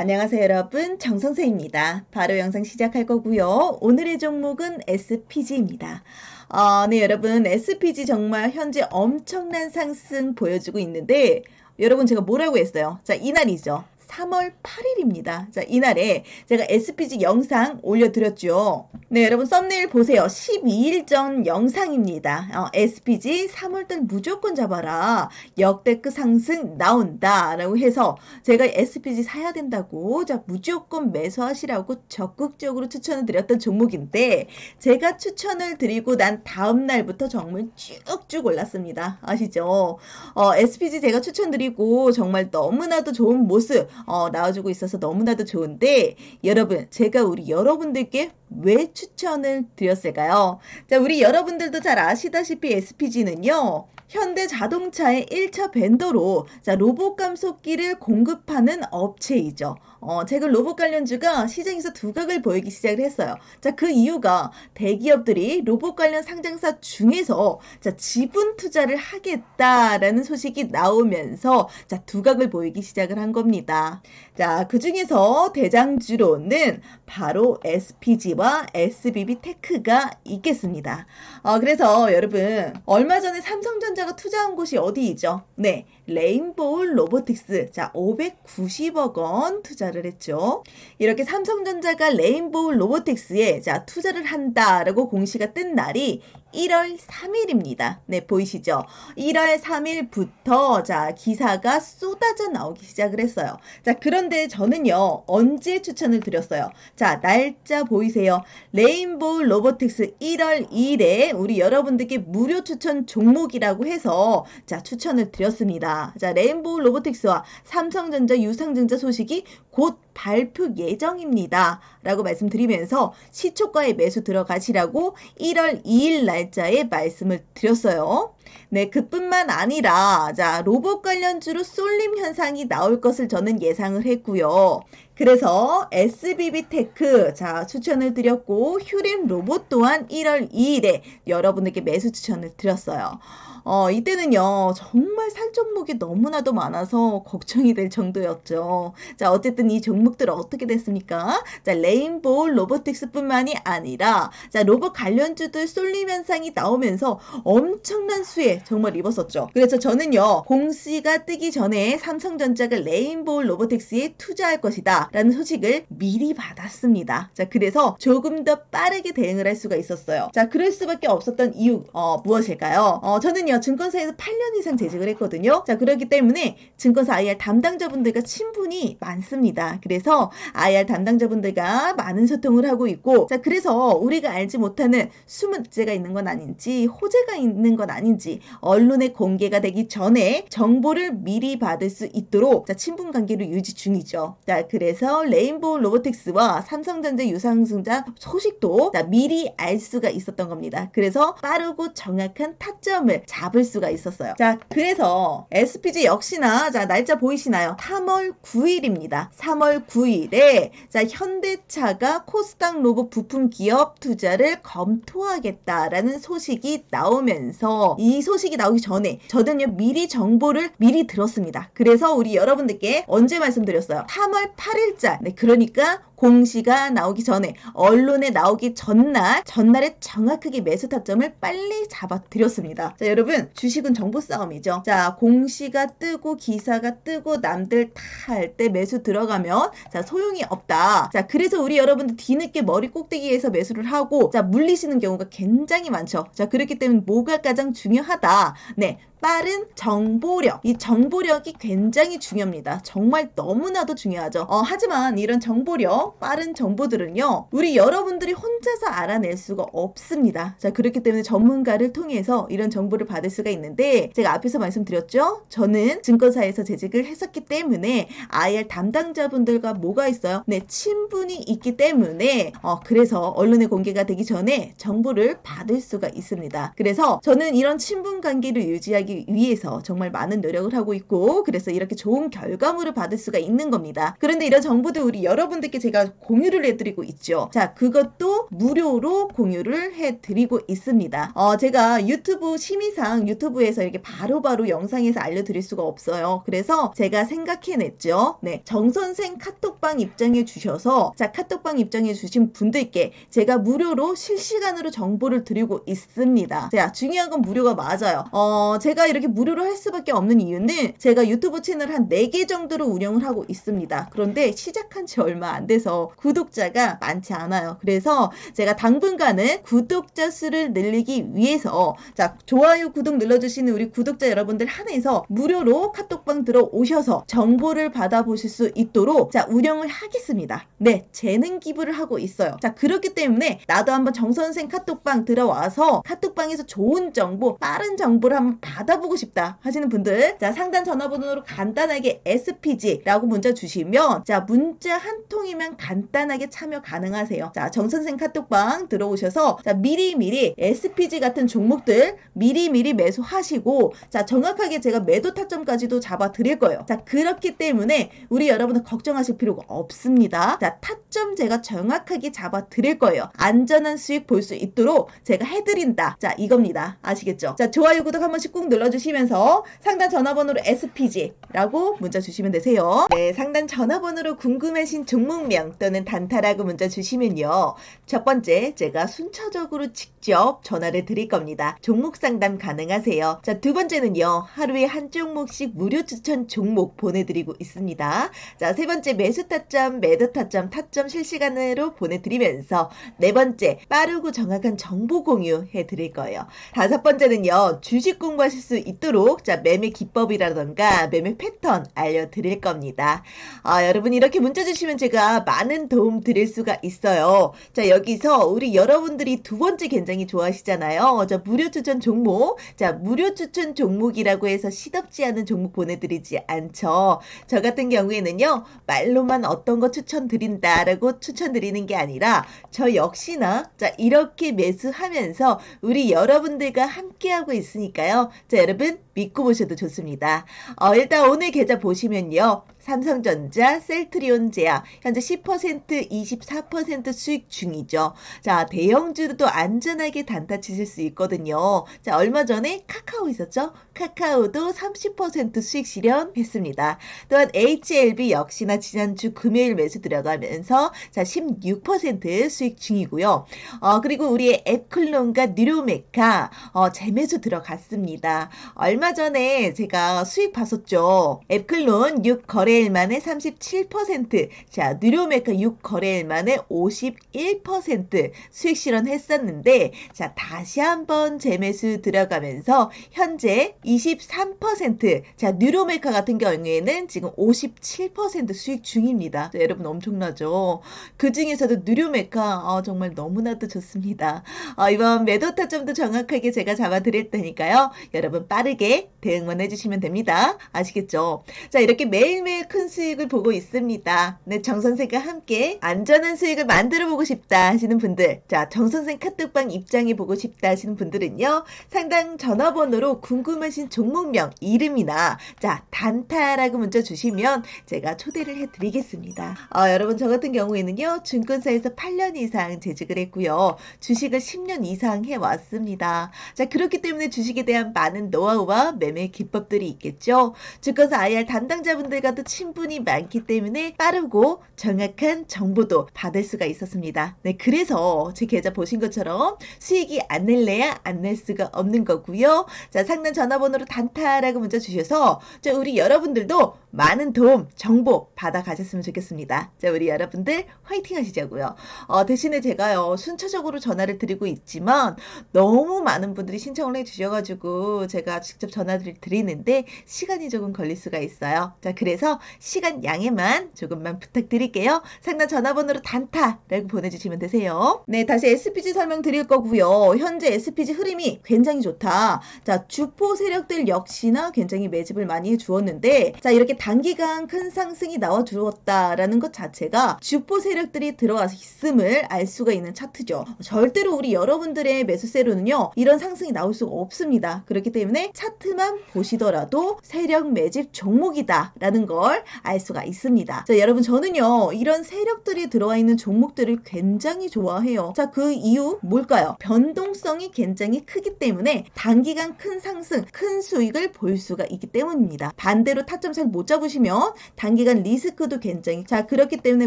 안녕하세요 여러분 정선생입니다. 바로 영상 시작할 거고요. 오늘의 종목은 SPG입니다. 어, 네 여러분 SPG 정말 현재 엄청난 상승 보여주고 있는데 여러분 제가 뭐라고 했어요? 자 이날이죠. 3월 8일입니다. 자, 이날에 제가 SPG 영상 올려드렸죠. 네, 여러분 썸네일 보세요. 12일 전 영상입니다. 어, SPG 3월달 무조건 잡아라. 역대급 상승 나온다. 라고 해서 제가 SPG 사야 된다고 자, 무조건 매수하시라고 적극적으로 추천을 드렸던 종목인데 제가 추천을 드리고 난 다음 날부터 정말 쭉쭉 올랐습니다. 아시죠? 어, SPG 제가 추천드리고 정말 너무나도 좋은 모습 어, 나와주고 있어서 너무나도 좋은데 여러분 제가 우리 여러분들께 왜 추천을 드렸을까요? 자 우리 여러분들도 잘 아시다시피 SPG는요 현대 자동차의 1차 벤더로 자, 로봇 감속기를 공급하는 업체이죠. 어, 최근 로봇 관련주가 시장에서 두각을 보이기 시작을 했어요. 자, 그 이유가 대기업들이 로봇 관련 상장사 중에서 자, 지분 투자를 하겠다라는 소식이 나오면서 자, 두각을 보이기 시작을 한 겁니다. 자, 그 중에서 대장주로는 바로 SPG와 SBB 테크가 있겠습니다. 어, 그래서 여러분, 얼마 전에 삼성전자가 투자한 곳이 어디이죠? 네, 레인보우 로보틱스. 자, 590억 원 투자 를 했죠. 이렇게 삼성전자가 레인보우 로보틱스에 자, 투자를 한다라고 공시가 뜬 날이 1월 3일입니다. 네, 보이시죠? 1월 3일부터 자, 기사가 쏟아져 나오기 시작을 했어요. 자, 그런데 저는요, 언제 추천을 드렸어요? 자, 날짜 보이세요? 레인보우 로보틱스 1월 2일에 우리 여러분들께 무료 추천 종목이라고 해서 자, 추천을 드렸습니다. 자, 레인보우 로보틱스와 삼성전자, 유상전자 소식이 곧 발표 예정입니다. 라고 말씀드리면서 시초가에 매수 들어가시라고 1월 2일 날짜에 말씀을 드렸어요. 네, 그뿐만 아니라 자, 로봇 관련주로 쏠림 현상이 나올 것을 저는 예상을 했고요. 그래서 SBB 테크 자 추천을 드렸고 휴림 로봇 또한 1월 2일에 여러분에게 매수 추천을 드렸어요. 어, 이때는요, 정말 살 종목이 너무나도 많아서 걱정이 될 정도였죠. 자, 어쨌든 이 종목들 어떻게 됐습니까? 자, 레인보우 로보틱스 뿐만이 아니라, 자, 로봇 관련주들 쏠림 현상이 나오면서 엄청난 수혜 정말 입었었죠. 그래서 저는요, 공시가 뜨기 전에 삼성전자가 레인보우 로보틱스에 투자할 것이다. 라는 소식을 미리 받았습니다. 자, 그래서 조금 더 빠르게 대응을 할 수가 있었어요. 자, 그럴 수밖에 없었던 이유, 어, 무엇일까요? 어, 저는 요, 증권사에서 8년 이상 재직을 했거든요. 자, 그렇기 때문에 증권사 IR 담당자분들과 친분이 많습니다. 그래서 IR 담당자분들과 많은 소통을 하고 있고, 자, 그래서 우리가 알지 못하는 숨은 죄가 있는 건 아닌지, 호재가 있는 건 아닌지, 언론에 공개가 되기 전에 정보를 미리 받을 수 있도록 자, 친분 관계를 유지 중이죠. 자, 그래서 레인보우 로보틱스와 삼성전자 유상증자 소식도 자, 미리 알 수가 있었던 겁니다. 그래서 빠르고 정확한 타점을 잡 잡을 수가 있었어요. 자, 그래서 SPG 역시나 자, 날짜 보이시나요? 3월 9일입니다. 3월 9일에 자, 현대차가 코스닥 로봇 부품 기업 투자를 검토하겠다라는 소식이 나오면서 이 소식이 나오기 전에 저는요 미리 정보를 미리 들었습니다. 그래서 우리 여러분들께 언제 말씀드렸어요? 3월 8일자. 네, 그러니까 공시가 나오기 전에 언론에 나오기 전날 전날에 정확하게 매수 타점을 빨리 잡아드렸습니다. 자 여러분 주식은 정보 싸움이죠. 자 공시가 뜨고 기사가 뜨고 남들 다 할 때 매수 들어가면 자 소용이 없다. 자 그래서 우리 여러분들 뒤늦게 머리 꼭대기에서 매수를 하고 자 물리시는 경우가 굉장히 많죠. 자 그렇기 때문에 뭐가 가장 중요하다. 네 빠른 정보력. 이 정보력이 굉장히 중요합니다. 정말 너무나도 중요하죠. 어, 하지만 이런 정보력, 빠른 정보들은요, 우리 여러분들이 혼자서 알아낼 수가 없습니다. 자, 그렇기 때문에 전문가를 통해서 이런 정보를 받을 수가 있는데, 제가 앞에서 말씀드렸죠? 저는 증권사에서 재직을 했었기 때문에 IR 담당자분들과 뭐가 있어요? 네, 친분이 있기 때문에, 어, 그래서 언론에 공개가 되기 전에 정보를 받을 수가 있습니다. 그래서 저는 이런 친분 관계를 유지하기 하기 위해서 정말 많은 노력을 하고 있고 그래서 이렇게 좋은 결과물을 받을 수가 있는 겁니다. 그런데 이런 정보도 우리 여러분들께 제가 제가 공유를 해드리고 있죠. 자, 그것도 무료로 공유를 해드리고 있습니다. 어, 제가 유튜브 심의상 유튜브에서 이렇게 바로 바로 영상에서 알려드릴 수가 없어요. 그래서 제가 생각해냈죠. 네, 정선생 카톡방 입장해 주셔서 자, 카톡방 입장해 주신 분들께 제가 무료로 실시간으로 정보를 드리고 있습니다. 자, 중요한 건 무료가 맞아요. 어, 제가 이렇게 무료로 할 수밖에 없는 이유는 제가 유튜브 채널 한 4개 정도로 운영을 하고 있습니다. 그런데 시작한 지 얼마 안 돼서 구독자가 많지 않아요. 그래서 제가 당분간은 구독자 수를 늘리기 위해서 자, 좋아요, 구독 눌러주시는 우리 구독자 여러분들 한해서 무료로 카톡방 들어오셔서 정보를 받아보실 수 있도록 자, 운영을 하겠습니다. 네, 재능 기부를 하고 있어요. 자, 그렇기 때문에 나도 한번 정 선생 카톡방 들어와서 카톡방에서 좋은 정보, 빠른 정보를 한번 받아보고 싶다 하시는 분들 자, 상단 전화번호로 간단하게 SPG라고 문자 주시면 자, 문자 한 통이면 간단하게 참여 가능하세요. 자, 정선생 카톡방 들어오셔서 자, 미리미리 SPG 같은 종목들 미리미리 매수하시고 자, 정확하게 제가 매도 타점까지도 잡아 드릴 거예요. 자, 그렇기 때문에 우리 여러분들 걱정하실 필요가 없습니다. 자, 타점 제가 정확하게 잡아 드릴 거예요. 안전한 수익 볼 수 있도록 제가 해드린다. 자, 이겁니다. 아시겠죠? 자, 좋아요, 구독 한 번씩 꾹 눌러주시면서 상단 전화번호로 SPG라고 문자 주시면 되세요. 네, 상단 전화번호로 궁금하신 종목명 또는 단타라고 문자 주시면요. 첫 번째, 제가 순차적으로 직접 전화를 드릴 겁니다. 종목 상담 가능하세요. 자, 두 번째는요. 하루에 한 종목씩 무료 추천 종목 보내드리고 있습니다. 자, 세 번째, 매수 타점, 매도 타점, 타점 실시간으로 보내드리면서 네 번째, 빠르고 정확한 정보 공유 해 드릴 거예요. 다섯 번째는요, 주식 공부하실 수 있도록 자, 매매 기법이라던가 매매 패턴 알려드릴 겁니다. 아, 여러분 이렇게 문자 주시면 제가 많은 도움 드릴 수가 있어요. 자, 여기서 우리 여러분들이 두 번째 굉장히 좋아하시잖아요. 자, 무료 추천 종목. 자, 무료 추천 종목이라고 해서 시덥지 않은 종목 보내드리지 않죠. 저 같은 경우에는요, 말로만 어떤 거 추천드린다라고 추천드리는 게 아니라 저 역시나 자, 이렇게 매수하면서 우리 여러분들과 함께하고 있으니까요. 자, 여러분 믿고 보셔도 좋습니다. 어, 일단 오늘 계좌 보시면요. 삼성전자, 셀트리온 제약 현재 10% 24% 수익 중이죠. 자, 대형주도 안전하게 단타 치실 수 있거든요. 자, 얼마 전에 카카오 있었죠? 카카오도 30% 수익 실현했습니다. 또한 HLB 역시나 지난주 금요일 매수 들어가면서 자, 16% 수익 중이고요. 어, 그리고 우리의 앱클론과 뉴로메카 어, 재매수 들어갔습니다. 얼마 전에 제가 수익 봤었죠. 앱클론 6거래 거래일 만에 37%, 자, 뉴로메카 6 거래일 만에 51% 수익 실현했었는데, 자, 다시 한번 재매수 들어가면서 현재 23%, 자, 뉴로메카 같은 경우에는 지금 57% 수익 중입니다. 자, 여러분 엄청나죠? 그 중에서도 뉴로메카, 어, 정말 너무나도 좋습니다. 어, 이번 매도 타점도 정확하게 제가 잡아드릴 테니까요. 여러분 빠르게 대응만 해주시면 됩니다. 아시겠죠? 자, 이렇게 매일매일 큰 수익을 보고 있습니다. 네, 정선생과 함께 안전한 수익을 만들어 보고 싶다 하시는 분들, 자, 정선생 카톡방 입장해 보고 싶다 하시는 분들은요, 상당 전화번호로 궁금하신 종목명, 이름이나, 자, 단타라고 문자 주시면 제가 초대를 해 드리겠습니다. 어, 여러분, 저 같은 경우에는요, 증권사에서 8년 이상 재직을 했고요, 주식을 10년 이상 해 왔습니다. 자, 그렇기 때문에 주식에 대한 많은 노하우와 매매 기법들이 있겠죠. 증권사 IR 담당자분들과도 친분이 많기 때문에 빠르고 정확한 정보도 받을 수가 있었습니다. 네, 그래서 제 계좌 보신 것처럼 수익이 안 낼래야 안 낼 수가 없는 거고요. 자, 상단 전화번호로 단타라고 문자 주셔서 자, 우리 여러분들도 많은 도움, 정보 받아 가셨으면 좋겠습니다. 자, 우리 여러분들 화이팅 하시자고요. 어, 대신에 제가요, 순차적으로 전화를 드리고 있지만 너무 많은 분들이 신청을 해 주셔가지고 제가 직접 전화를 드리는데 시간이 조금 걸릴 수가 있어요. 자, 그래서 시간 양해만 조금만 부탁드릴게요. 상단 전화번호로 단타라고 보내주시면 되세요. 네, 다시 SPG 설명 드릴 거고요. 현재 SPG 흐름이 굉장히 좋다. 자, 주포 세력들 역시나 굉장히 매집을 많이 해주었는데, 자, 이렇게 단기간 큰 상승이 나와 주었다라는 것 자체가 주포 세력들이 들어와서 있음을 알 수가 있는 차트죠. 절대로 우리 여러분들의 매수세로는요, 이런 상승이 나올 수가 없습니다. 그렇기 때문에 차트만 보시더라도 세력 매집 종목이다라는 걸걸 알 수가 있습니다. 자, 여러분 저는요. 이런 세력들이 들어와 있는 종목들을 굉장히 좋아해요. 자, 그 이유 뭘까요? 변동성이 굉장히 크기 때문에 단기간 큰 상승, 큰 수익을 볼 수가 있기 때문입니다. 반대로 타점 잘 못 잡으시면 단기간 리스크도 굉장히 자, 그렇기 때문에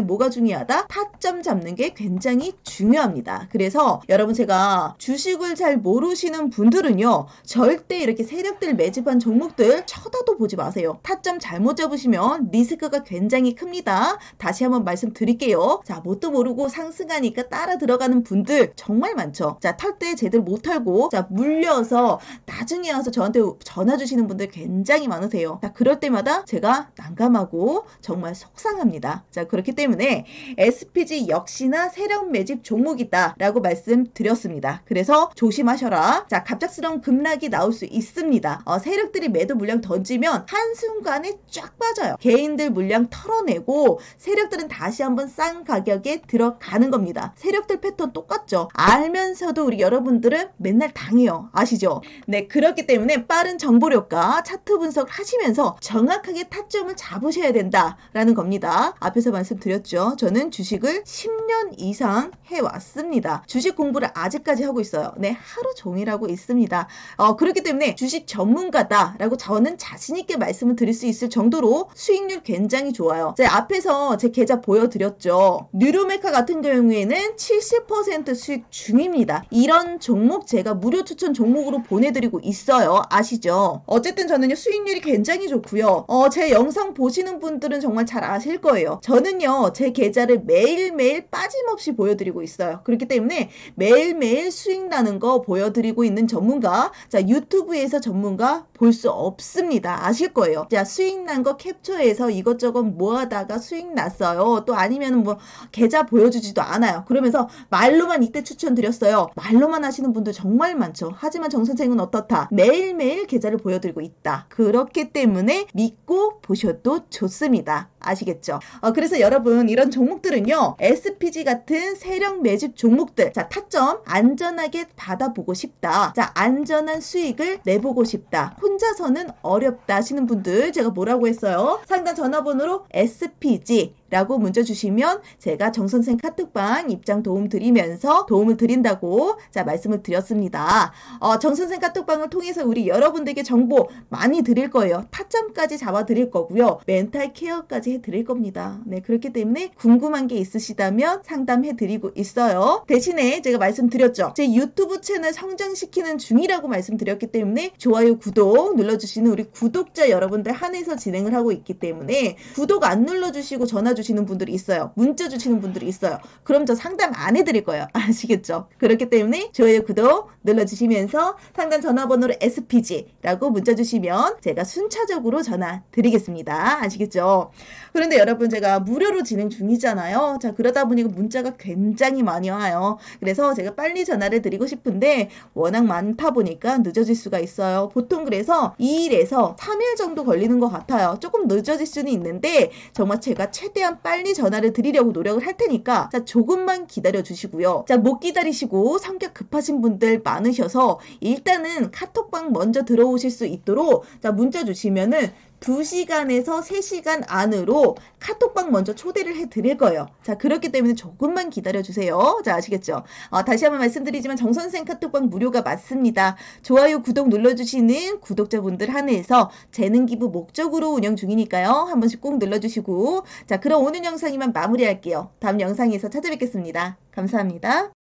뭐가 중요하다? 타점 잡는 게 굉장히 중요합니다. 그래서 여러분 제가 주식을 잘 모르시는 분들은요. 절대 이렇게 세력들 매집한 종목들 쳐다도 보지 마세요. 타점 잘못 잡으시면 리스크가 굉장히 큽니다. 다시 한번 말씀드릴게요. 자, 뭣도 모르고 상승하니까 따라 들어가는 분들 정말 많죠. 자, 털 때 제대로 못 털고 자, 물려서 나중에 와서 저한테 전화 주시는 분들 굉장히 많으세요. 자, 그럴 때마다 제가 난감하고 정말 속상합니다. 자, 그렇기 때문에 SPG 역시나 세력 매집 종목이다라고 말씀드렸습니다. 그래서 조심하셔라. 자, 갑작스러운 급락이 나올 수 있습니다. 어, 세력들이 매도 물량 던지면 한순간에 쫙 빠져요. 개인들 물량 털어내고 세력들은 다시 한번 싼 가격에 들어가는 겁니다. 세력들 패턴 똑같죠. 알면서도 우리 여러분들은 맨날 당해요. 아시죠? 네, 그렇기 때문에 빠른 정보력과 차트 분석 하시면서 정확하게 타점을 잡으셔야 된다라는 겁니다. 앞에서 말씀드렸죠. 저는 주식을 10년 이상 해왔습니다. 주식 공부를 아직까지 하고 있어요. 네, 하루 종일 하고 있습니다. 어, 그렇기 때문에 주식 전문가다라고 저는 자신있게 말씀을 드릴 수 있을 정도로 수익 률 굉장히 좋아요. 제 앞에서 제 계좌 보여드렸죠. 뉴로메카 같은 경우에는 70% 수익 중입니다. 이런 종목 제가 무료 추천 종목으로 보내드리고 있어요. 아시죠? 어쨌든 저는요, 수익률이 굉장히 좋고요. 어, 제 영상 보시는 분들은 정말 잘 아실 거예요. 저는요, 제 계좌를 매일매일 빠짐없이 보여드리고 있어요. 그렇기 때문에 매일매일 수익 나는 거 보여드리고 있는 전문가, 자, 유튜브에서 전문가 볼 수 없습니다. 아실 거예요. 자, 수익 난 거 캡처해 서 이것저것 모아다가 수익 났어요. 또 아니면 뭐 계좌 보여주지도 않아요. 그러면서 말로만 이때 추천드렸어요. 말로만 하시는 분들 정말 많죠. 하지만 정 선생은 어떻다? 매일매일 계좌를 보여드리고 있다. 그렇기 때문에 믿고 보셔도 좋습니다. 아시겠죠? 어, 그래서 여러분 이런 종목들은요 SPG 같은 세력 매집 종목들. 자 타점 안전하게 받아보고 싶다. 자 안전한 수익을 내보고 싶다. 혼자서는 어렵다 하시는 분들 제가 뭐라고 했어요? 상단 전화번호로 SPG 라고 문자 주시면 제가 정선생 카톡방 입장 도움 드리면서 도움을 드린다고 자 말씀을 드렸습니다. 어, 정선생 카톡방을 통해서 우리 여러분들께 정보 많이 드릴 거예요. 타점까지 잡아 드릴 거고요. 멘탈 케어까지 해 드릴 겁니다. 네 그렇기 때문에 궁금한 게 있으시다면 상담해 드리고 있어요. 대신에 제가 말씀드렸죠. 제 유튜브 채널 성장시키는 중이라고 말씀드렸기 때문에 좋아요 구독 눌러 주시는 우리 구독자 여러분들 한해서 진행을 하고 있기 때문에 구독 안 눌러 주시고 전화 주 주시는 분들이 있어요. 문자 주시는 분들이 있어요. 그럼 저 상담 안 해드릴 거예요. 아시겠죠? 그렇기 때문에 좋아요, 구독 눌러주시면서 상담 전화번호로 SPG라고 문자 주시면 제가 순차적으로 전화 드리겠습니다. 아시겠죠? 그런데 여러분 제가 무료로 진행 중이잖아요. 자 그러다 보니까 문자가 굉장히 많이 와요. 그래서 제가 빨리 전화를 드리고 싶은데 워낙 많다 보니까 늦어질 수가 있어요. 보통 그래서 2일에서 3일 정도 걸리는 것 같아요. 조금 늦어질 수는 있는데 정말 제가 최대한 최대한 빨리 전화를 드리려고 노력을 할 테니까 자 조금만 기다려 주시고요. 자 못 기다리시고 성격 급하신 분들 많으셔서 일단은 카톡방 먼저 들어오실 수 있도록 자 문자 주시면은 2시간에서 3시간 안으로 카톡방 먼저 초대를 해 드릴 거예요. 자, 그렇기 때문에 조금만 기다려 주세요. 자, 아시겠죠? 어, 다시 한번 말씀드리지만 정선생 카톡방 무료가 맞습니다. 좋아요, 구독 눌러주시는 구독자분들 한해서 재능 기부 목적으로 운영 중이니까요. 한 번씩 꼭 눌러주시고. 자, 그럼 오늘 영상 이만 마무리할게요. 다음 영상에서 찾아뵙겠습니다. 감사합니다.